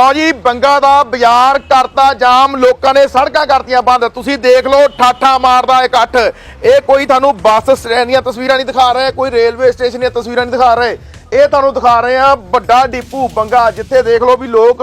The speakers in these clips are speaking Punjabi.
ਸਲੋ ਜੀ, ਬੰਗਾ ਦਾ ਬਾਜ਼ਾਰ ਕਰਤਾ ਜਾਮ, ਲੋਕਾਂ ਨੇ ਸੜਕਾਂ ਕਰਤੀਆਂ ਬੰਦ। ਤੁਸੀਂ ਦੇਖ ਲਓ, ਠਾਠਾ ਮਾਰਦਾ ਇਕੱਠ ਇਹ ਕੋਈ ਤੁਹਾਨੂੰ ਬੱਸ ਸਟੈਂਡ ਦੀਆਂ ਤਸਵੀਰਾਂ ਨਹੀਂ ਦਿਖਾ ਰਿਹਾ, ਕੋਈ ਰੇਲਵੇ ਸਟੇਸ਼ਨ ਦੀਆਂ ਤਸਵੀਰਾਂ ਨਹੀਂ ਦਿਖਾ ਰਹੇ। ਇਹ ਤੁਹਾਨੂੰ ਦਿਖਾ ਰਹੇ ਆ ਵੱਡਾ ਡਿਪੂ ਬੰਗਾ, ਜਿੱਥੇ ਦੇਖ ਲਓ ਵੀ ਲੋਕ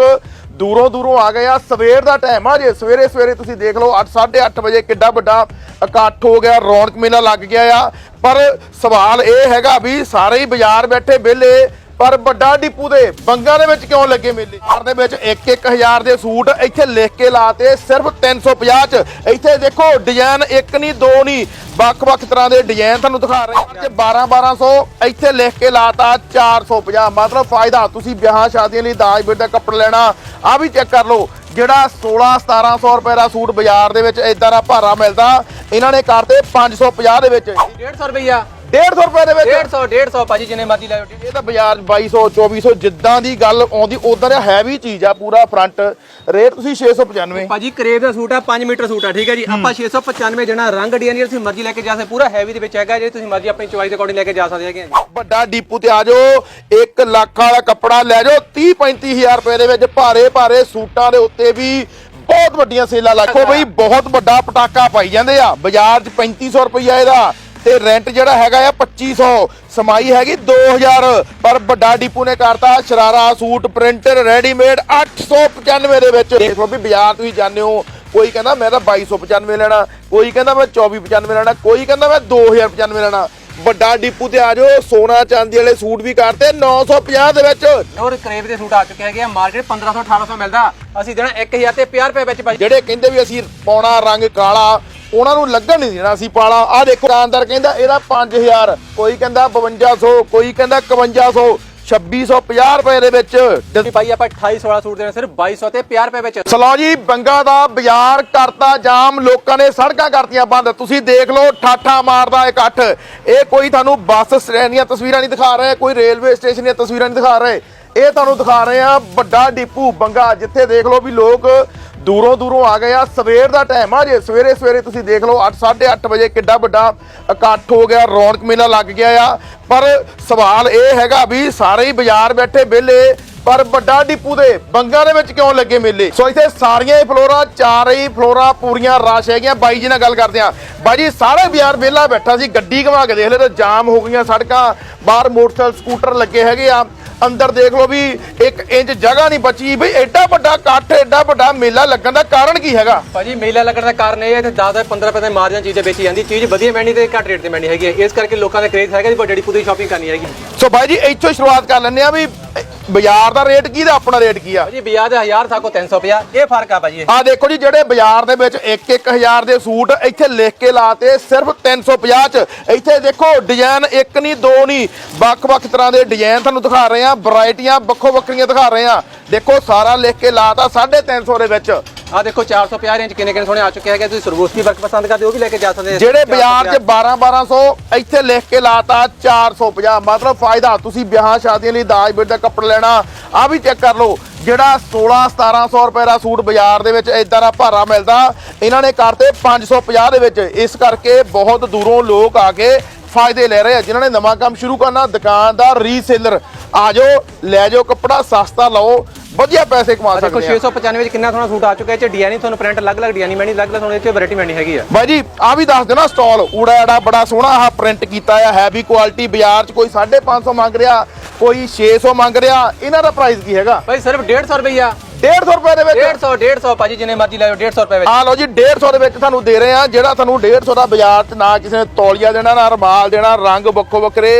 ਦੂਰੋਂ ਦੂਰੋਂ ਆ ਗਏ ਆ। ਸਵੇਰ ਦਾ ਟਾਈਮ ਆ ਜੇ, ਸਵੇਰੇ ਸਵੇਰੇ ਤੁਸੀਂ ਦੇਖ ਲਓ 8 8:30 ਵਜੇ ਕਿੱਡਾ ਵੱਡਾ ਇਕੱਠ ਹੋ ਗਿਆ, ਰੌਣਕ ਮੇਲਾ ਲੱਗ ਗਿਆ ਆ। ਪਰ ਸਵਾਲ ਇਹ ਹੈਗਾ ਵੀ ਸਾਰੇ ਹੀ ਬਾਜ਼ਾਰ ਬੈਠੇ ਵਿਹਲੇ ਪਰ ਵੱਡਾ ਡਿਪੂ ਦੇ ਬੰਗਾਂ ਦੇ ਵਿੱਚ ਕਿਉਂ ਲੱਗੇ ਮੇਲੇ? ਬਾਜ਼ਾਰ ਦੇ ਵਿੱਚ 1-1000 ਦੇ ਸੂਟ ਇੱਥੇ ਲਿਖ ਕੇ ਲਾਤੇ, ਸਿਰਫ 350 ਚ। ਇੱਥੇ ਦੇਖੋ ਡਿਜ਼ਾਈਨ ਇੱਕ ਨਹੀਂ, ਦੋ ਨਹੀਂ, ਵੱਖ-ਵੱਖ ਤਰ੍ਹਾਂ ਦੇ ਡਿਜ਼ਾਈਨ ਤੁਹਾਨੂੰ ਦਿਖਾ ਰਹੇ ਹਾਂ। ਤੇ 12-1200 ਇੱਥੇ ਲਿਖ ਕੇ ਲਾਤਾ 450 ਮਤਲਬ ਫਾਇਦਾ, ਤੁਸੀਂ ਵਿਆਹ ਸ਼ਾਦੀਆਂ ਲਈ ਦਾਜ ਬੇਟ ਦਾ ਕੱਪੜਾ ਲੈਣਾ ਆ ਵੀ ਚੈੱਕ ਕਰ ਲਓ। ਜਿਹੜਾ 16-1700 ਰੁਪਏ ਦਾ ਸੂਟ ਬਾਜ਼ਾਰ ਦੇ ਵਿੱਚ ਇਦਾਂ ਦਾ ਭਾਰਾ ਮਿਲਦਾ, ਇਹਨਾਂ ਨੇ ਕਰਤੇ 550 ਦੇ ਵਿੱਚ। 150 ਰੁਪਈਆ। 150 ਰੁਪਏ ਦੇ ਵਿੱਚ। 150 150 ਭਾਜੀ ਜਿੰਨੇ ਮਰਜ਼ੀ ਲੈ ਇਹ ਤਾਂ ਬਾਜ਼ਾਰ 2200 2400 ਜਿੱਦਾਂ ਦੀ ਗੱਲ ਆਉਂਦੀ ਉਦਾਂ ਦਾ ਹੈਵੀ ਚੀਜ਼ ਆ ਪੂਰਾ ਫਰੰਟ ਰੇਟ ਤੁਸੀਂ 695 ਭਾਜੀ ਕਰੇਬ ਦਾ ਸੂਟ ਆ 5 ਮੀਟਰ ਸੂਟ ਆ ਠੀਕ ਹੈ ਜੀ? ਆਪਾਂ 695 ਜਣਾ ਰੰਗ ਡਿਜ਼ਾਈਨ ਤੁਸੀਂ ਮਰਜ਼ੀ ਲੈ ਕੇ ਜਾ ਸਕਦੇ ਪੂਰਾ ਹੈਵੀ ਦੇ ਵਿੱਚ ਹੈਗਾ ਜੇ ਤੁਸੀਂ ਮਰਜ਼ੀ ਆਪਣੀ ਚੁਆਇਸ ਦੇ ਅਕੋਰਡਿੰਗ ਲੈ ਕੇ ਜਾ ਸਕਦੇ ਹੈਗੇ ਆ ਜੀ। ਵੱਡਾ ਡੀਪੂ ਤੇ ਆ ਜਾਓ 1 ਲੱਖ ਵਾਲਾ ਕੱਪੜਾ ਲੈ ਜਾਓ 30 35000 ਰੁਪਏ ਦੇ ਵਿੱਚ ਭਾਰੇ ਭਾਰੇ ਸੂਟਾਂ ਦੇ ਉੱਤੇ ਵੀ ਬਹੁਤ ਵੱਡੀਆਂ ਸੇਲਾਂ। ਲੱਗੋ ਬਈ ਬਹੁਤ ਵੱਡਾ ਪਟਾਕਾ ਪਾਈ ਜਾਂਦੇ ਆ। ਬਾਜ਼ਾਰ 'ਚ 3500 ਰੁਪਈਆ ਇਹਦਾ। ਤੇ ਰੈਂਟ ਜਿਹੜਾ ਹੈਗਾ ਆ 2500 ਸਮਾਈ ਹੈਗੀ 2000 ਪਰ ਵੱਡਾ ਡੀਪੂ ਨੇ ਕਰਤਾ ਸ਼ਰਾਰਾ ਸੂਟ ਪ੍ਰਿੰਟਰ ਰੈਡੀਮੇਡ 895 ਦੇ ਵਿੱਚ। ਦੇਖ ਲਓ ਵੀ ਬਾਜ਼ਾਰ ਤੁਸੀਂ ਜਾਂਦੇ ਹੋ ਕੋਈ ਕਹਿੰਦਾ ਮੈਂ ਤਾਂ 2295 ਲੈਣਾ ਕੋਈ ਕਹਿੰਦਾ ਮੈਂ 2495 ਲੈਣਾ ਕੋਈ ਕਹਿੰਦਾ ਮੈਂ 2095 ਲੈਣਾ। ਵੱਡਾ ਡੀਪੂ ਤੇ ਆ ਜਾਓ ਸੋਨਾ ਚਾਂਦੀ ਵਾਲੇ ਸੂਟ ਵੀ ਕਰਤੇ 950 ਦੇ ਵਿੱਚ। ਔਰ ਕਰੇਬ ਦੇ ਸੂਟ ਆ ਚੁੱਕੇ ਹੈਗੇ ਆ ਮਾਰਕੀਟ 1500 1800 ਮਿਲਦਾ। ਅਸੀਂ ਦੇਣਾ 1000 ਤੇ 50 ਰੁਪਏ ਵਿੱਚ ਭਾਜੀ ਜਿਹੜੇ ਕਹਿੰਦੇ ਵੀ ਅਸੀਂ ਪਾਉਣਾ ਰੰਗ ਕਾਲਾ ਉਹਨਾਂ ਨੂੰ ਲੱਗਣ ਨਹੀਂ ਦੇਣਾ ਅਸੀਂ ਪਾਲਾ। ਆ ਦੇਖੋ ਦੁਕਾਨਦਾਰ ਕਹਿੰਦਾ ਇਹਦਾ 5000 ਕੋਈ ਕਹਿੰਦਾ 5200 ਕੋਈ ਕਹਿੰਦਾ 5100 2650 ਰੁਪਏ ਦੇ ਵਿੱਚ। ਜੀ ਭਾਈ ਆਪਾਂ 28 16 ਸੂਟ ਦੇਣਾ ਸਿਰਫ 2200 ਤੇ 50 ਰੁਪਏ ਵਿੱਚ। ਸਲੋ ਜੀ ਬੰਗਾ ਦਾ ਬਾਜ਼ਾਰ ਕਰਤਾ ਜਾਮ ਲੋਕਾਂ ਨੇ ਸੜਕਾਂ ਕਰਤੀਆਂ ਬੰਦ। ਤੁਸੀਂ ਦੇਖ ਲਓ ਠਾਠਾ ਮਾਰਦਾ ਇਕੱਠ ਇਹ ਕੋਈ ਤੁਹਾਨੂੰ ਬੱਸ ਸਟੈਂਡ ਦੀਆਂ ਤਸਵੀਰਾਂ ਨਹੀਂ ਦਿਖਾ ਰਹੇ ਕੋਈ ਰੇਲਵੇ ਸਟੇਸ਼ਨ ਦੀਆਂ ਤਸਵੀਰਾਂ ਨਹੀਂ ਦਿਖਾ ਰਹੇ। ਇਹ ਤੁਹਾਨੂੰ ਦਿਖਾ ਰਹੇ ਆ ਵੱਡਾ ਡਿਪੂ ਬੰਗਾ ਜਿੱਥੇ ਦੇਖ ਲਓ ਵੀ ਲੋਕ ਦੂਰੋਂ ਦੂਰੋਂ ਆ ਗਏ ਆ। ਸਵੇਰ ਦਾ ਟਾਈਮ ਆ ਜੇ। ਸਵੇਰੇ ਸਵੇਰੇ ਤੁਸੀਂ ਦੇਖ ਲਓ 8 8:30 ਵਜੇ ਕਿੱਡਾ ਵੱਡਾ ਇਕੱਠ ਹੋ ਗਿਆ। ਰੌਣਕ ਮੇਲਾ ਲੱਗ ਗਿਆ ਆ। ਪਰ ਸਵਾਲ ਇਹ ਹੈਗਾ ਵੀ ਸਾਰੇ ਹੀ ਬਾਜ਼ਾਰ ਬੈਠੇ ਵਿਹਲੇ, ਪਰ ਵੱਡਾ ਡਿਪੂ ਦੇ ਬੰਗਾਂ ਦੇ ਵਿੱਚ ਕਿਉਂ ਲੱਗੇ ਮੇਲੇ? ਸੋ ਇੱਥੇ ਸਾਰੀਆਂ ਹੀ ਫਲੋਰਾਂ, ਚਾਰ ਹੀ ਫਲੋਰਾਂ ਪੂਰੀਆਂ ਰਸ਼ ਹੈਗੀਆਂ। ਬਾਈ ਜੀ ਨਾਲ ਗੱਲ ਕਰਦੇ ਆ ਬਾਈ ਜੀ, ਸਾਰੇ ਬਾਜ਼ਾਰ ਵਿਹਲਾ ਬੈਠਾ ਸੀ। ਗੱਡੀ ਘਵਾ ਕੇ ਦੇਖ ਲੈ ਤਾਂ ਜਾਮ ਹੋ ਗਈਆਂ ਸੜਕਾਂ। ਬਾਹਰ ਮੋਟਰਸਾਈਕਲ, ਸਕੂਟਰ ਲੱਗੇ ਹੈਗੇ ਆ। ਅੰਦਰ ਦੇਖ ਲਓ ਵੀ 1 ਇੰਚ ਜਗ੍ਹਾ ਨਹੀਂ ਬਚੀ ਬਈ ਐਡਾ ਵੱਡਾ ਇਕੱਠ ਐਡਾ ਵੱਡਾ ਮੇਲਾ ਲੱਗਣ ਦਾ ਕਾਰਨ ਕੀ ਹੈਗਾ ਭਾਜੀ ਮੇਲਾ ਲੱਗਣ ਦਾ ਕਾਰਨ ਇਹ ਹੈ ਕਿ 10 15 ਰੁਪਏ ਦੇ ਮਾਰਜਨ ਚੀਜ਼ਾਂ ਵੇਚੀ ਜਾਂਦੀ ਚੀਜ਼ ਵਧੀਆ ਮਿਲਣੀ ਤੇ ਘੱਟ ਰੇਟ ਤੇ ਮਿਲਣੀ ਹੈਗੀ। ਇਸ ਕਰਕੇ ਲੋਕਾਂ ਦਾ ਕ੍ਰੇਜ਼ ਹੈਗਾ ਜੀ ਵੱਡੀ ਪੂਰੀ ਸ਼ਾਪਿੰਗ ਕਰਨੀ ਹੈਗੀ ਸੋ ਬਾਈ ਜੀ ਇੱਥੋਂ ਸ਼ੁਰੂਆਤ ਕਰ ਲੈਂਦੇ ਆ ਵੀ ਬਾਜ਼ਾਰ ਦਾ ਰੇਟ ਕੀ ਦਾ ਆਪਣਾ ਰੇਟ ਕੀ ਆ? ਭਾਜੀ ਬਾਜ਼ਾਰ ਦੇ 1000 ਸਾਕੋ 350 ਇਹ ਫ਼ਰਕ ਆ ਭਾਜੀ। ਆ ਦੇਖੋ ਜੀ ਜਿਹੜੇ ਬਾਜ਼ਾਰ ਦੇ ਵਿੱਚ 1-1000 ਦੇ ਸੂਟ ਇੱਥੇ ਲਿਖ ਕੇ ਲਾਤੇ ਸਿਰਫ 350 ਚ। ਇੱਥੇ ਦੇਖੋ ਡਿਜ਼ਾਈਨ ਇੱਕ ਨਹੀਂ ਦੋ ਨਹੀਂ ਵੱਖ-ਵੱਖ ਤਰ੍ਹਾਂ ਦੇ ਡਿਜ਼ਾਈਨ ਤੁਹਾਨੂੰ ਦਿਖਾ ਰਹੇ ਆ ਵੈਰਾਈਟੀਆਂ ਵੱਖੋ ਵੱਖਰੀਆਂ ਦਿਖਾ ਰਹੇ ਆ ਦੇਖੋ ਸਾਰਾ ਲਿਖ ਕੇ ਲਾਤਾ 350 ਦੇ ਵਿੱਚ। ਆ ਦੇਖੋ 450 ਇੰਚ ਕਿੰਨੇ ਕਿੰਨੇ ਸੋਹਣੇ ਆ ਚੁੱਕੇ ਹੈਗੇ। ਤੁਸੀਂ ਸਰਗੋਸਕੀ ਵਰਕ ਪਸੰਦ ਕਰਦੇ ਹੋ ਉਹ ਵੀ ਲੈ ਕੇ ਜਾ ਸਕਦੇ। ਜਿਹੜੇ ਬਾਜ਼ਾਰ 'ਚ 450 12-1200 ਇੱਥੇ ਲਿਖ ਕੇ ਲਾਤਾ 450 ਮਤਲਬ ਫਾਇਦਾ ਤੁਸੀਂ ਵਿਆਹਾਂ ਸ਼ਾਦੀਆਂ ਲਈ ਦਾਜ ਬੇਟ ਦਾ ਕੱਪੜਾ ਲੈਣਾ ਆ ਵੀ ਚੈੱਕ ਕਰ ਲਓ। ਜਿਹੜਾ 16-1700 ਰੁਪਏ ਦਾ ਸੂਟ ਬਾਜ਼ਾਰ ਦੇ ਵਿੱਚ ਇਦਾਂ ਦਾ ਭਾਰਾ ਮਿਲਦਾ ਇਹਨਾਂ ਨੇ ਕਰਤੇ 550 ਦੇ ਵਿੱਚ। ਇਸ ਕਰਕੇ ਬਹੁਤ ਦੂਰੋਂ ਲੋਕ ਆ ਕੇ ਫਾਇਦੇ ਲੈ ਰਹੇ ਆ। ਜਿਨ੍ਹਾਂ ਨੇ ਨਵਾਂ ਕੰਮ ਸ਼ੁਰੂ ਕਰਨਾ ਦੁਕਾਨਦਾਰ ਰੀਸੇਲਰ ਆ ਜਾਓ ਲੈ ਜਾਓ ਕੱਪੜਾ ਸਸਤਾ ਲਓ। ਵਧੀਆ ਪੈਸੇ ਕਮਾ ਆ ਦੇਖੋ ਸਕਦੇ ਆ। 695 ਵਿੱਚ ਕਿੰਨਾ ਸੋਹਣਾ ਸੂਟ ਆ ਚੁੱਕਾ ਹੈ ਚ ਡਿਜ਼ਾਈਨ ਤੁਹਾਨੂੰ ਪ੍ਰਿੰਟ ਅਲੱਗ-ਅਲੱਗ ਡਿਜ਼ਾਈਨ ਮੈਣੀ ਅਲੱਗ-ਅਲੱਗ ਤੁਹਾਨੂੰ ਚ ਵੈਰਾਈਟੀ ਮੈਣੀ ਹੈਗੀ ਆ। ਬਾਈ ਜੀ ਆ ਵੀ ਦੱਸ ਦੇਣਾ ਸਟਾਲ ਊੜਾ ਐੜਾ ਬੜਾ ਸੋਹਣਾ ਆਹ ਪ੍ਰਿੰਟ ਕੀਤਾ ਆ ਹੈਵੀ ਕੁਆਲਿਟੀ ਬਾਜ਼ਾਰ 'ਚ ਕੋਈ 550 ਮੰਗ ਰਿਹਾ ਕੋਈ 600 ਮੰਗ ਰਿਹਾ ਇਹਨਾਂ ਦਾ ਪ੍ਰਾਈਸ ਕੀ ਹੈਗਾ? ਭਾਈ ਸਿਰਫ 150 ਰੁਪਈਆ। 150 ਰੁਪਏ ਦੇ ਵਿੱਚ। 150 150 ਭਾਜੀ ਜਿੰਨੇ ਮਰਜ਼ੀ ਲੈ ਲਓ 150 ਰੁਪਏ ਵਿੱਚ। ਆ ਲਓ ਜੀ 150 ਦੇ ਵਿੱਚ ਤੁਹਾਨੂੰ ਦੇ ਰਹੇ ਆ ਜਿਹੜਾ ਤੁਹਾਨੂੰ 150 ਦਾ ਬਾਜ਼ਾਰ 'ਚ ਨਾ ਕਿਸੇ ਨੇ ਤੌਲੀਆ ਦੇਣਾ ਨਾ ਰਮਾਲ ਦੇਣਾ ਰੰਗ ਵੱਖੋ ਵੱਖਰੇ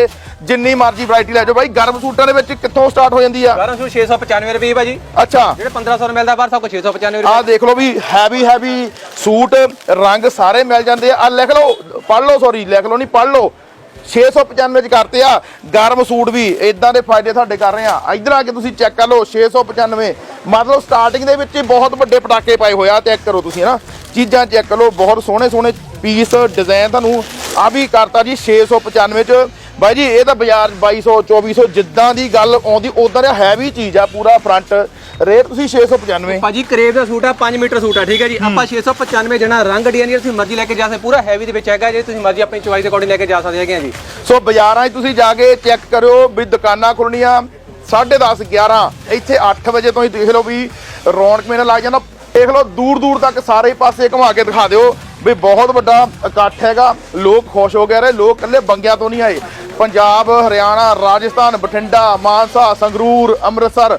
ਜਿੰਨੀ ਮਰਜ਼ੀ ਵੈਰਾਈਟੀ ਲੈ ਜਾਓ ਬਾਈ ਗਰਮ ਸੂਟਾਂ ਦੇ ਵਿੱਚ ਕਿੱਥੋਂ ਸਟਾਰਟ ਹੋ ਜਾਂਦੀ ਆ? 1200 695 ਰੁਪਏ ਭਾਜੀ। ਅੱਛਾ। ਜਿਹੜੇ 1500 ਮਿਲਦਾ ਬਾਹਰ ਸਭ ਕੁਝ 695 ਆ ਰੁਪਏ। ਦੇਖ ਲਓ ਵੀ ਹੈਵੀ ਹੈਵੀ ਸੂਟ ਰੰਗ ਸਾਰੇ ਮਿਲ ਜਾਂਦੇ ਆ। ਆ ਲਿਖ ਲਓ ਪੜ੍ਹ ਲਓ ਸੌਰੀ ਲਿਖ ਲਓ ਨਹੀਂ ਪੜ੍ਹ ਲਓ। 695 ਚ ਕਰਤੇ ਆ। ਗਰਮ ਸੂਟ ਵੀ ਇਦਾਂ ਦੇ ਫਾਇਦੇ ਤੁਹਾਡੇ ਕਰ ਰਹੇ ਆ। ਇਧਰ ਆ ਕੇ ਤੁਸੀਂ ਚੈੱਕ ਕਰ ਲਓ 695 ਮਤਲਬ ਸਟਾਰਟਿੰਗ ਦੇ ਵਿੱਚ ਹੀ ਬਹੁਤ ਵੱਡੇ ਪਟਾਕੇ ਪਾਏ ਹੋਇਆ ਚੈੱਕ ਕਰੋ ਤੁਸੀਂ, ਹਨਾ? ਚੀਜ਼ਾਂ ਚੈੱਕ ਕਰੋ, ਬਹੁਤ ਸੋਹਣੇ ਸੋਹਣੇ ਪੀਸ ਡਿਜ਼ਾਈਨ ਤੁਹਾਨੂੰ ਆ ਵੀ ਕਰਤਾ ਜੀ 695 ਚ। ਬਾਈ ਜੀ ਇਹ ਤਾਂ ਬਾਜ਼ਾਰ 2200 2400 ਜਿੱਦਾਂ ਦੀ ਗੱਲ ਆਉਂਦੀ ਉਦਾਂ ਦਾ ਹੈਵੀ ਚੀਜ਼ ਆ ਪੂਰਾ ਫਰੰਟ ਰੇਟ ਤੁਸੀਂ 695 ਭਾਜੀ ਕਰੇਬ ਦਾ ਸੂਟ ਆ 5 ਮੀਟਰ ਸੂਟ ਆ ਠੀਕ ਹੈ ਜੀ। ਆਪਾਂ 695 ਜਣਾ ਰੰਗ ਡਿਜ਼ਾਈਨ ਤੁਸੀਂ ਮਰਜ਼ੀ ਲੈ ਕੇ ਜਾ ਸਕਦੇ ਪੂਰਾ ਹੈਵੀ ਦੇ ਵਿੱਚ ਹੈਗਾ ਜੇ ਤੁਸੀਂ ਮਰਜ਼ੀ ਆਪਣੀ ਚੁਆਇਸ ਦੇ ਅਕੋਰਡਿੰਗ ਲੈ ਕੇ ਜਾ ਸਕਦੇ ਹੈਗੇ ਆ ਜੀ। ਸੋ ਬਾਜ਼ਾਰਾਂ 'ਚ ਤੁਸੀਂ ਜਾ ਕੇ ਚੈੱਕ ਕਰਿਓ ਵੀ ਦੁਕਾਨਾਂ ਖੁੱਲਣੀਆਂ 10:30 11 ਇੱਥੇ 8 ਵਜੇ ਤੋਂ ਹੀ ਦੇਖ ਲਓ ਵੀ ਰੌਣਕ ਮੇਲਾ ਲੱਗ ਜਾਂਦਾ। ਦੇਖ ਲਓ ਦੂਰ ਦੂਰ ਤੱਕ ਸਾਰੇ ਪਾਸੇ ਘੁਮਾ ਕੇ ਦਿਖਾ ਦਿਓ। ਵੀ ਬਹੁਤ ਵੱਡਾ ਇਕੱਠ ਹੈਗਾ। ਲੋਕ ਖੁਸ਼ ਹੋ ਗਏ ਰਹੇ ਲੋਕ ਇਕੱਲੇ ਬੰਗਿਆਂ ਤੋਂ ਨਹੀਂ ਆਏ। ਪੰਜਾਬ ਹਰਿਆਣਾ ਰਾਜਸਥਾਨ ਬਠਿੰਡਾ ਮਾਨਸਾ ਸੰਗਰੂਰ ਅੰਮ੍ਰਿਤਸਰ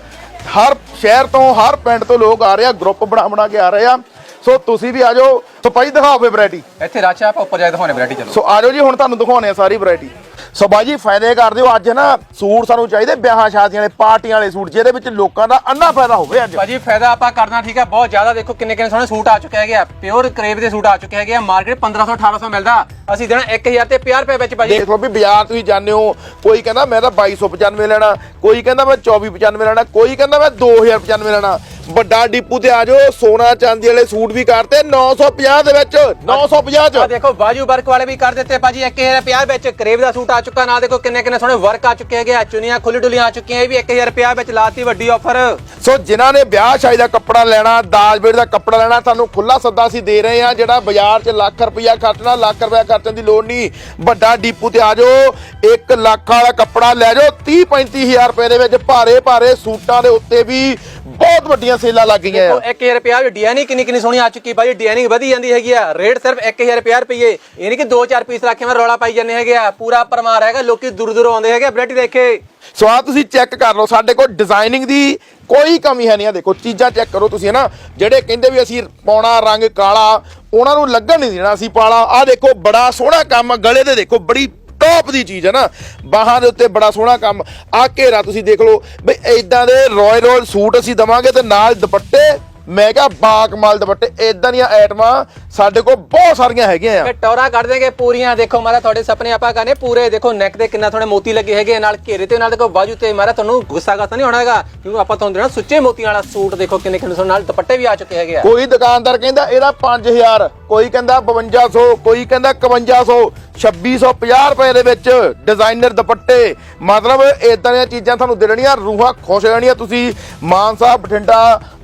ਹਰ ਸ਼ਹਿਰ ਤੋਂ ਹਰ ਪਿੰਡ ਤੋਂ ਲੋਕ ਆ ਰਹੇ ਆ ਗਰੁੱਪ ਬਣਾ ਬਣਾ ਕੇ ਆ ਰਹੇ ਆ। ਸੋ ਤੁਸੀਂ ਵੀ ਆ ਜਾਓ ਸੋ ਭਾਈ ਦਿਖਾਓ ਫੇ ਵੈਰਾਈਟੀ ਇੱਥੇ ਰਾਚਾ ਆਪਾਂ ਉੱਪਰ ਜਾ ਕੇ ਦਿਖਾਉਣੇ ਵੈਰਾਈਟੀ ਚਲੋ। ਸੋ ਆ ਜਾਓ ਜੀ ਹੁਣ ਤੁਹਾਨੂੰ ਦਿਖਾਉਣੇ ਆ ਸਾਰੀ ਵੈਰਾਈਟੀ ਸੋ ਬਾਈ ਜੀ ਫਾਇਦੇ ਕਰਦੇ ਹੋ ਅੱਜ ਨਾ ਸੂਟ ਸਾਨੂੰ ਚਾਹੀਦੇ ਵਿਆਹਾਂ ਸ਼ਾਦੀਆਂ ਵਾਲੇ ਪਾਰਟੀਆਂ ਵਾਲੇ ਸੂਟ ਜਿਹਦੇ ਵਿੱਚ ਲੋਕਾਂ ਦਾ ਅੰਨਾ ਫਾਇਦਾ ਹੋਵੇ ਅੱਜ। ਭਾਜੀ ਫਾਇਦਾ ਆਪਾਂ ਕਰਨਾ ਠੀਕ ਹੈ ਬਹੁਤ ਜ਼ਿਆਦਾ। ਦੇਖੋ ਕਿੰਨੇ ਕਿੰਨੇ ਸੋਹਣੇ ਸੂਟ ਆ ਚੁੱਕੇ ਹੈਗੇ ਆ। ਪਿਓਰ ਕਰੇਵ ਦੇ ਸੂਟ ਆ ਚੁੱਕੇ ਹੈਗੇ ਆ। ਮਾਰਕੀਟ 1500 1800 ਮਿਲਦਾ। ਅਸੀਂ ਦੇਣਾ 1000 ਤੇ 50 ਰੁਪਏ ਵਿੱਚ ਭਾਜੀ। ਦੇਖ ਲਓ ਵੀ ਬਾਜ਼ਾਰ ਤੁਸੀਂ ਜਾਂਦੇ ਹੋ ਕੋਈ ਕਹਿੰਦਾ ਮੈਂ ਤਾਂ 2295 ਲੈਣਾ ਕੋਈ ਕਹਿੰਦਾ ਮੈਂ 2495 ਲੈਣਾ ਕੋਈ ਕਹਿੰਦਾ ਮੈਂ 2095 ਲੈਣਾ। ਵੱਡਾ ਡਿਪੂ ਤੇ ਆ ਜਾਓ ਸੋਨਾ ਚਾਂਦੀ ਵਾਲੇ ਸੂਟ ਵੀ ਕਰਤੇ 950 ਦੇ ਵਿੱਚ 950 ਆ ਚ। ਦੇਖੋ ਬਾਜੂ ਵਰਕ ਵਾਲੇ ਵੀ ਕਰ ਦਿੱਤੇ ਭਾਜੀ 1000 ਰੁਪਏ ਵਿੱਚ। ਕਰੇਵ ਦਾ ਸੂਟ ਆ ਚੁੱਕਾ, ਨਾ ਦੇਖੋ ਕਿੰਨੇ ਕਿੰਨੇ ਸੋਹਣੇ ਵਰਕ ਆ ਚੁੱਕੇ ਹੈਗੇ ਆ ਖੁੱਲੀ ਡੁੱਲੀਆਂ ਆ ਚੁੱਕੀਆਂ, ਇਹ ਵੀ 1000 ਰੁਪਏ ਵਿੱਚ ਲਾਤੀ ਵੱਡੀ ਆਫਰ ਸੋ ਜਿਨ੍ਹਾਂ ਨੇ ਵਿਆਹ ਸ਼ਾਦੀ ਦਾ ਕੱਪੜਾ ਲੈਣਾ ਦਾਜ ਦਾ ਕੱਪੜਾ ਲੈਣਾ ਤੁਹਾਨੂੰ ਖੁੱਲਾ ਸੱਦਾ ਅਸੀਂ ਦੇ ਰਹੇ ਹਾਂ, ਜਿਹੜਾ ਬਾਜ਼ਾਰ 'ਚ ਲੱਖ ਰੁਪਇਆ ਖਰਚਣਾ ਲੱਖ ਰੁਪਇਆ ਖਰਚਣ ਦੀ ਲੋੜ ਨਹੀਂ। ਵੱਡਾ ਡੀਪੂ ਤੇ ਆ ਜਾਓ 1 ਲੱਖ ਵਾਲਾ ਕੱਪੜਾ ਲੈ ਜਾਓ 30 35000 ਰੁਪਏ ਦੇ ਵਿੱਚ ਭਾਰੇ ਭਾਰੇ ਸੂਟਾਂ ਦੇ ਉੱਤੇ ਵੀ ਬਹੁਤ ਵੱਡੀਆਂ ਸੇਲਾਂ ਲੱਗ ਗਈਆਂ ਆ। 1000 ਰੁਪਏ ਵਿੱਚ ਡਿਜ਼ਾਈਨਿੰਗ ਕਿੰਨੀ ਕਿੰਨੀ ਸੋਹਣੀ ਆ ਚੁੱਕੀ ਭਾਜੀ ਡਿਜ਼ਾਈਨਿੰਗ ਵਧੀ ਜਾਂਦੀ ਹੈਗੀ ਆ। ਰੇਟ ਸਿਰਫ 1000 ਰੁਪਏ ਰੁਪਏ ਇਹ ਨਹੀਂ ਕਿ 2-4 ਪੀਸ ਰੱਖੇ ਮੈਂ ਰੌਲਾ ਪਾਈ ਜਾਂਦੇ ਹੈਗੇ ਆ। ਪੂਰਾ ਪਰਮਾਰ ਹੈਗਾ ਲੋਕੀ ਦੂਰ ਦੂਰ ਆਉਂਦੇ ਹੈਗੇ ਵੈਰਾਈਟੀ ਦੇਖੇ। ਸੋ ਆ ਤੁਸੀਂ ਚੈੱਕ ਕਰ ਲਓ ਸਾਡੇ ਕੋਲ ਡਿਜ਼ਾਈਨਿੰਗ ਦੀ ਕੋਈ ਕਮੀ ਹੈ ਨਹੀਂ ਆ। ਦੇਖੋ ਚੀਜ਼ਾਂ ਚੈੱਕ ਕਰੋ ਤੁਸੀਂ ਹਨਾ? ਜਿਹੜੇ ਕਹਿੰਦੇ ਵੀ ਅਸੀਂ ਪਾਉਣਾ ਰੰਗ ਕਾਲਾ ਉਹਨਾਂ ਨੂੰ ਲੱਗਣ ਨਹੀਂ ਦੇਣਾ ਅਸੀਂ ਪਾਲਾ। ਆ ਦੇਖੋ ਬੜਾ ਸੋਹਣਾ ਕੰਮ ਗਲੇ ਦੇ ਦੇਖੋ ਬੜੀ ਟੌਪ ਦੀ ਚੀਜ਼ ਹੈ ਨਾ। ਬਾਹਾਂ ਦੇ ਉੱਤੇ ਬੜਾ ਸੋਹਣਾ ਕੰਮ। ਆ ਘੇਰਾ ਤੁਸੀਂ ਦੇਖ ਲਓ। ਬਈ ਇਦਾਂ ਦੇ ਰੋਇਲ ਰੋਇਲ ਸੂਟ ਅਸੀਂ ਦਵਾਂਗੇ ਤੇ ਨਾਲ ਦੁਪੱਟੇ ਮੈਂ ਕਿਹਾ ਬਾਕਮਾਲ ਦੁਪੱਟੇ ਇਦਾਂ ਦੀਆਂ ਆਈਟਮਾਂ ਸਾਡੇ ਕੋਲ ਬਹੁਤ ਸਾਰੀਆਂ ਹੈਗੀਆਂ ਆ। ਟੌਰਾ ਕੱਢ ਦੇਗੇ ਪੂਰੀਆਂ। ਦੇਖੋ ਮਾਰਾ ਤੁਹਾਡੇ ਸੁਪਨੇ ਆਪਾਂ ਕਰਨੇ ਪੂਰੇ। ਦੇਖੋ ਨੈਕ ਤੇ ਕਿੰਨਾ ਥੋੜੇ ਮੋਤੀ ਲੱਗੇ ਹੈਗੇ ਨਾਲ ਘੇਰੇ ਤੇ ਨਾਲ ਦੇਖੋ ਬਾਜੂ ਤੇ ਮਾਰਾ ਤੁਹਾਨੂੰ ਗੁੱਸਾ ਗਾਸਾ ਨਹੀਂ ਹੋਣਾ ਹੈਗਾ। ਕਿਉਂਕਿ ਆਪਾਂ ਤੁਹਾਨੂੰ ਦੇਣਾ ਸੁੱਚੇ ਮੋਤੀਆਂ ਵਾਲਾ ਸੂਟ। ਦੇਖੋ ਕਿੰਨੇ ਕਿੰਨੇ ਨਾਲ ਦੁਪੱਟੇ ਵੀ ਆ ਚੁੱਕੇ ਹੈਗੇ ਆ। ਕੋਈ ਦੁਕਾਨਦਾਰ ਕਹਿੰਦਾ ਇਹਦਾ 5000 ਕੋਈ ਕਹਿੰਦਾ 5200 ਕੋਈ ਕਹਿੰਦਾ 5100 2650 ਰੁਪਏ ਦੇ ਵਿੱਚ ਡਿਜ਼ਾਈਨਰ ਦੁਪੱਟੇ। ਮਤਲਬ ਇਦਾਂ ਦੀਆਂ ਚੀਜ਼ਾਂ ਤੁਹਾਨੂੰ ਦੇਣੀਆਂ ਰੂਹਾਂ ਖੁਸ਼ ਹੋ ਜਾਣੀਆਂ ਤੁਸੀਂ ਮਾਨਸਾ ਬਠਿੰਡਾ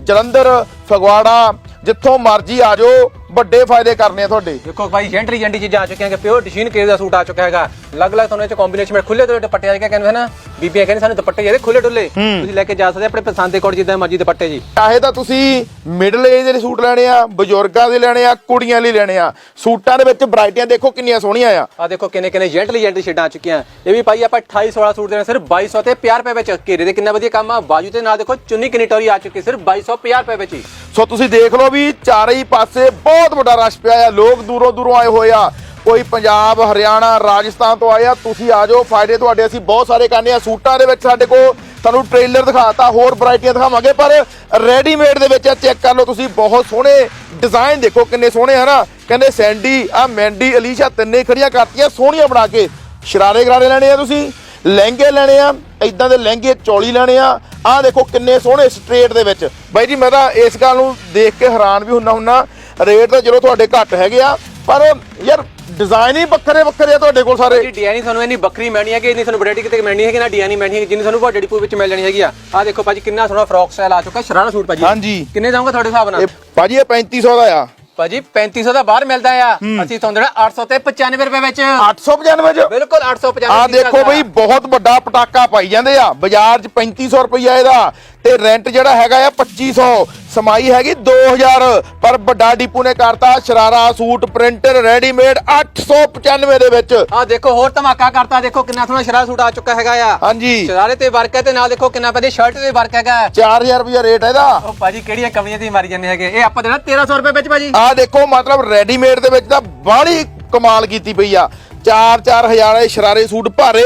ਜਲੰਧਰ ਫਗਵਾੜਾ ਜਿੱਥੋਂ ਮਰਜ਼ੀ ਆ ਜਾਓ। ਵੱਡੇ ਫਾਇਦੇ ਕਰਨੇ ਆ ਤੁਹਾਡੇ। ਦੇਖੋ ਭਾਈ ਜੈਂਟਰੀ ਜੈਂਟੀ ਚੀਜ਼ਾਂ ਆ ਚੁੱਕੀਆਂ ਕਿ ਪਿਓਰ ਡਿਸ਼ੀਨ ਕੇਸ ਦਾ ਸੂਟ ਆ ਚੁੱਕਾ ਹੈਗਾ। ਅਲੱਗ-ਅਲੱਗ ਤੁਹਾਨੂੰ ਇਹ ਚ ਕੰਬੀਨੇਸ਼ਨ ਵਿੱਚ ਖੁੱਲੇ ਤੋਂ ਦੁਪੱਟੇ ਆ ਕੇ ਕਹਿੰਦੇ ਹਨ ਬੀਬੀਆਂ ਕਹਿੰਦੇ ਸਾਨੂੰ ਦੁਪੱਟੇ ਜਿਹਦੇ ਖੁੱਲੇ ਡੁੱਲੇ। ਤੁਸੀਂ ਲੈ ਕੇ ਜਾ ਸਕਦੇ ਆਪਣੇ ਪਸੰਦ ਦੇ ਕੋਲ ਜਿੱਦਾਂ ਮਰਜ਼ੀ ਦੁਪੱਟੇ ਜੀ। ਚਾਹੇ ਤਾਂ ਤੁਸੀਂ ਮਿਡਲ ਏਜ ਦੇ ਸੂਟ ਲੈਣੇ ਆ ਬਜ਼ੁਰਗਾਂ ਦੇ ਲੈਣੇ ਆ ਕੁੜੀਆਂ ਲਈ ਲੈਣੇ ਆ। ਸੂਟਾਂ ਦੇ ਵਿੱਚ ਵੈਰਾਈਟੀਆਂ ਦੇਖੋ ਕਿੰਨੀਆਂ ਸੋਹਣੀਆਂ ਆ। ਆ ਦੇਖੋ ਕਿੰਨੇ ਕਿੰਨੇ ਜੈਂਟਲੀ ਜੈਂਟਲੀ ਸ਼ੇਡਾਂ ਆ ਚੁੱਕੀਆਂ। ਇਹ ਵੀ ਭਾਈ ਆਪਾਂ 28 16 ਸੂਟ ਦੇਣੇ ਸਿਰਫ 2200 ਤੇ 50 ਰੁਪਏ ਵਿੱਚ। ਘੇਰੇ ਦੇ ਕਿੰਨਾ ਵਧੀਆ ਕੰਮ ਆ ਬਾਜੂ ਤੇ ਨਾਲ ਦੇਖੋ ਚੁੰਨੀ ਕਿੰਨੀ ਟੋਰੀ ਆ ਚੁੱਕੀ ਸਿਰਫ 2250 ਰੁਪਏ ਵਿੱਚ ਹੀ। ਸੋ ਤੁਸੀਂ ਦੇਖ ਲਓ ਵੀ ਚਾਰੇ ਹੀ ਪਾਸੇ ਬਹੁਤ ਬਹੁਤ ਵੱਡਾ ਰਸ਼ ਪਿਆ ਆ, ਲੋਕ ਦੂਰੋਂ ਦੂਰੋਂ ਆਏ ਹੋਏ ਆ। ਕੋਈ ਪੰਜਾਬ, ਹਰਿਆਣਾ, ਰਾਜਸਥਾਨ ਤੋਂ ਆਇਆ, ਤੁਸੀਂ ਆ ਜਾਓ। ਫਾਇਦੇ ਤੁਹਾਡੇ ਅਸੀਂ ਬਹੁਤ ਸਾਰੇ ਕਰਨੇ ਆ, ਸੂਟਾਂ ਦੇ ਵਿੱਚ ਸਾਡੇ ਕੋਲ ਤੁਹਾਨੂੰ ਟ੍ਰੇਲਰ ਦਿਖਾਤਾ, ਹੋਰ ਵੈਰਾਈਟੀਆਂ ਦਿਖਾਵਾਂਗੇ, ਪਰ ਰੈਡੀਮੇਡ ਦੇ ਵਿੱਚ ਚੈੱਕ ਕਰ ਲਓ ਤੁਸੀਂ, ਬਹੁਤ ਸੋਹਣੇ ਡਿਜ਼ਾਈਨ ਦੇਖੋ, ਕਿੰਨੇ ਸੋਹਣੇ ਆ ਨਾ। ਕਹਿੰਦੇ ਸੈਂਡੀ ਆ ਮੈਂਡੀ ਅਲੀਸ਼ਾ ਤਿੰਨੇ ਖੜੀਆਂ ਕਰਤੀਆਂ, ਸੋਹਣੀਆਂ ਬਣਾ ਕੇ। ਸ਼ਰਾਰੇ ਗਰਾਰੇ ਲੈਣੇ ਆ ਤੁਸੀਂ, ਲਹਿੰਗੇ ਲੈਣੇ ਆ ਇਦਾਂ ਦੇ ਲਹਿੰਗੇ, ਚੌਲੀ ਲੈਣੇ ਆ। ਆਹ ਦੇਖੋ ਕਿੰਨੇ ਸੋਹਣੇ ਸਟ੍ਰੇਟ ਦੇ ਵਿੱਚ। ਬਾਈ ਜੀ, ਮੈਂ ਤਾਂ ਇਸ ਗੱਲ ਨੂੰ ਦੇਖ ਕੇ ਹੈਰਾਨ ਵੀ ਹੁੰਨਾ ਹੁੰਨਾ ਰੇਟ ਤਾਂ ਚਲੋ ਤੁਹਾਡੇ ਘੱਟ ਹੈਗੇ ਆ ਪਰ ਯਾਰ ਡਿਜ਼ਾਈਨ ਹੀ ਵੱਖਰੇ ਵੱਖਰੇ ਆ ਤੁਹਾਡੇ ਕੋਲ ਸਾਰੇ। ਜੀ ਡਿਜ਼ਾਈਨ ਤੁਹਾਨੂੰ ਇੰਨੀ ਬੱਕਰੀ ਮਿਲਣੀ ਹੈ ਕਿ ਇੰਨੀ ਤੁਹਾਨੂੰ ਵੈਰਾਈਟੀ ਕਿਤੇ ਮਿਲਣੀ ਹੈ ਕਿ ਨਾ ਡਿਜ਼ਾਈਨ ਮਿਲਣੀ ਹੈ ਜਿੰਨੀ ਤੁਹਾਨੂੰ ਵੱਡੇ ਡਿਪੂ ਵਿੱਚ ਮਿਲ ਜਾਣੀ ਹੈਗੀ ਆ। ਆ ਦੇਖੋ ਭਾਜੀ ਕਿੰਨਾ ਸੋਹਣਾ ਫਰੋਕ ਸਟਾਈਲ ਆ ਚੁੱਕਾ ਸ਼ਰਾਰਾ ਸੂਟ ਭਾਜੀ। ਹਾਂਜੀ। ਕਿੰਨੇ ਜਾਊਂਗਾ ਤੁਹਾਡੇ ਹਿਸਾਬ ਨਾਲ? ਭਾਜੀ ਇਹ 3500 ਦਾ ਆ। ਭਾਜੀ 3500 ਦਾ ਬਾਹਰ ਮਿਲਦਾ ਆ। ਅਸੀਂ ਤੁਹਾਨੂੰ ਦੇਣਾ 800 ਤੇ 95 ਰੁਪਏ ਵਿੱਚ। 895 ਚ? ਬਿਲਕੁਲ 895 ਆ ਦੇਖੋ ਬਈ ਬਹੁਤ ਵੱਡਾ ਪਟਾਕਾ ਪਾਈ ਜਾਂਦੇ ਆ। ਬਾਜ਼ਾਰ 'ਚ 3500 ਰੁਪਈਆ ਇਹਦਾ। ਤੇ ਰੈਂਟ ਜਿਹੜਾ ਹੈਗਾ ਆ 2500 ਸਮਾਈ ਹੈਗੀ 2000 ਪਰ ਵੱਡਾ ਡੀਪੂ ਨੇ ਕਰਤਾ ਸ਼ਰਾਰਾ ਸੂਟ ਪ੍ਰਿੰਟਰ ਰੈਡੀਮੇਡ 895 ਦੇ ਵਿੱਚ। ਆ ਦੇਖੋ ਹੋਰ ਧਮਾਕਾ ਕਰਤਾ ਦੇਖੋ ਕਿੰਨਾ ਸੋਹਣਾ ਸ਼ਰਾਰਾ ਸੂਟ ਆ ਚੁੱਕਾ ਹੈਗਾ ਆ। ਹਾਂਜੀ। ਸ਼ਰਾਰੇ ਤੇ ਵਰਕ ਹੈ ਤੇ ਨਾਲ ਦੇਖੋ ਕਿੰਨਾ ਪੈਦੀ ਸ਼ਰਟ ਤੇ ਵਰਕ ਹੈਗਾ 4000 ਰੁਪਈਆ ਰੇਟ ਇਹਦਾ। ਉਹ ਭਾਜੀ ਕਿਹੜੀਆਂ ਕਮੀਆਂ ਦੀ ਮਾਰੀ ਜਾਂਦੇ ਹੈਗੇ? ਇਹ ਆਪਾਂ ਦੇਣਾ 1300 ਰੁਪਏ ਵਿੱਚ ਭਾਜੀ। ਆ ਦੇਖੋ ਮਤਲਬ ਰੈਡੀਮੇਡ ਦੇ ਵਿੱਚ ਤਾਂ ਬਾਹਲੀ ਕਮਾਲ ਕੀਤੀ ਪਈ ਆ। 4-4 ਹਜ਼ਾਰ ਦੇ ਸ਼ਰਾਰੇ ਸੂਟ ਭਾਰੇ।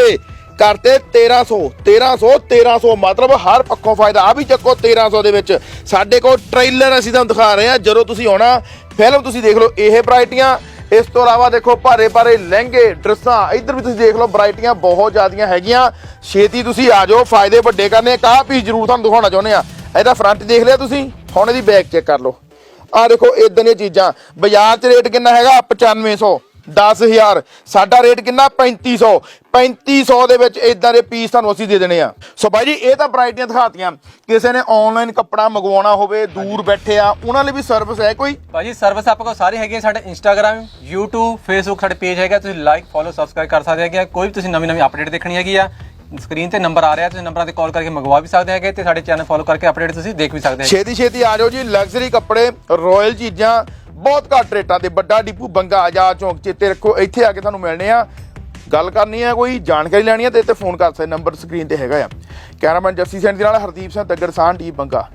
ਕਰਤੇ 1300 1300 1300 ਮਤਲਬ ਹਰ ਪੱਖੋਂ ਫਾਇਦਾ। ਆ ਵੀ ਚੱਕੋ 1300 ਦੇ ਵਿੱਚ। ਸਾਡੇ ਕੋਲ ਟ੍ਰੇਲਰ ਅਸੀਂ ਤੁਹਾਨੂੰ ਦਿਖਾ ਰਹੇ ਹਾਂ, ਜਦੋਂ ਤੁਸੀਂ ਆਉਣਾ ਫਿਲਮ ਤੁਸੀਂ ਦੇਖ ਲਓ, ਇਹ ਵੈਰਾਈਟੀਆਂ ਇਸ ਤੋਂ ਇਲਾਵਾ ਦੇਖੋ, ਭਾਰੇ ਭਾਰੇ ਲਹਿੰਗੇ, ਡਰੈਸਾਂ, ਇੱਧਰ ਵੀ ਤੁਸੀਂ ਦੇਖ ਲਓ ਵੈਰਾਈਟੀਆਂ ਬਹੁਤ ਜ਼ਿਆਦੀਆਂ ਹੈਗੀਆਂ। ਛੇਤੀ ਤੁਸੀਂ ਆ ਜਾਓ, ਫਾਇਦੇ ਵੱਡੇ ਕਰਨੇ ਕਾਹ ਪੀਸ ਜ਼ਰੂਰ ਤੁਹਾਨੂੰ ਦਿਖਾਉਣਾ ਚਾਹੁੰਦੇ ਆ ਇਹਦਾ ਫਰੰਟ ਦੇਖ ਲਿਆ ਤੁਸੀਂ? ਹੁਣ ਇਹਦੀ ਬੈਕ ਚੈੱਕ ਕਰ ਲਓ। ਆ ਦੇਖੋ ਇਦਾਂ ਦੀਆਂ ਚੀਜ਼ਾਂ। ਬਾਜ਼ਾਰ 'ਚ ਰੇਟ ਕਿੰਨਾ ਹੈਗਾ? 9500 10000 ਸਾਡਾ ਰੇਟ ਕਿੰਨਾ? 3500 3500 ਦੇ ਵਿੱਚ ਇਦਾਂ ਦੇ ਪੀਸ ਤੁਹਾਨੂੰ ਅਸੀਂ ਦੇ ਦੇਣੇ ਆ। ਸੋ ਬਾਈ ਜੀ ਇਹ ਤਾਂ ਵੈਰਾਈਟੀਆਂ ਦਿਖਾਤੀਆਂ। ਕਿਸੇ ਨੇ ਆਨਲਾਈਨ ਕੱਪੜਾ ਮੰਗਵਾਉਣਾ ਹੋਵੇ ਦੂਰ ਬੈਠੇ ਆ ਉਹਨਾਂ ਲਈ ਵੀ ਸਰਵਿਸ ਹੈ ਕੋਈ? ਭਾਜੀ ਸਰਵਿਸ ਆਪਾਂ ਕੋਲ ਸਾਰੇ ਹੈਗੇ ਸਾਡੇ ਇੰਸਟਾਗ੍ਰam YouTube Facebook ਸਾਡੇ ਪੇਜ ਹੈਗਾ। ਤੁਸੀਂ ਲਾਈਕ ਫੋਲੋ ਸਬਸਕ੍ਰਾਈਬ ਕਰ ਸਕਦੇ ਹੈਗੇ। ਕੋਈ ਵੀ ਤੁਸੀਂ ਨਵੀਂ ਨਵੀਂ ਅਪਡੇਟ ਦੇਖਣੀ ਹੈਗੀ ਆ ਸਕਰੀਨ ਤੇ ਨੰਬਰ ਆ ਰਿਹਾ ਤੁਸੀਂ ਨੰਬਰਾਂ ਤੇ ਕਾਲ ਕਰਕੇ ਮੰਗਵਾ ਵੀ ਸਕਦੇ ਹੈਗੇ ਤੇ ਸਾਡੇ ਚੈਨਲ ਫੋਲੋ ਕਰਕੇ ਅਪਡੇਟ ਤੁਸੀਂ ਦੇਖ ਵੀ ਸਕਦੇ ਹੈਗੇ। ਛੇਤੀ ਛੇਤੀ ਆ ਜਾਓ ਜੀ। ਲਗਜ਼ਰੀ ਕੱਪੜੇ ਰਾਇਲ ਚੀਜ਼ਾਂ ਬਹੁਤ ਘੱਟ ਰੇਟਾਂ ਤੇ ਵੱਡਾ ਡਿਪੂ ਬੰਗਾ ਆਜ਼ਾਦ ਚੌਂਕ ਚੇਤੇ ਰੱਖੋ, ਇੱਥੇ ਆ ਕੇ ਤੁਹਾਨੂੰ ਮਿਲਣੇ ਆ। ਗੱਲ ਕਰਨੀ ਹੈ ਕੋਈ, ਜਾਣਕਾਰੀ ਲੈਣੀ ਹੈ ਤੇ ਇੱਥੇ ਫੋਨ ਕਰ ਸਕਦੇ ਨੰਬਰ ਸਕਰੀਨ ਤੇ ਹੈਗਾ ਆ। ਕੈਮਰਾਮੈਨ ਜੱਸੀ ਸੈਂਟ ਦੇ ਨਾਲ ਹਰਦੀਪ ਸਿੰਘ ਦੱਗਰ ਸਾਹ ਟੀ ਬੰਗਾ।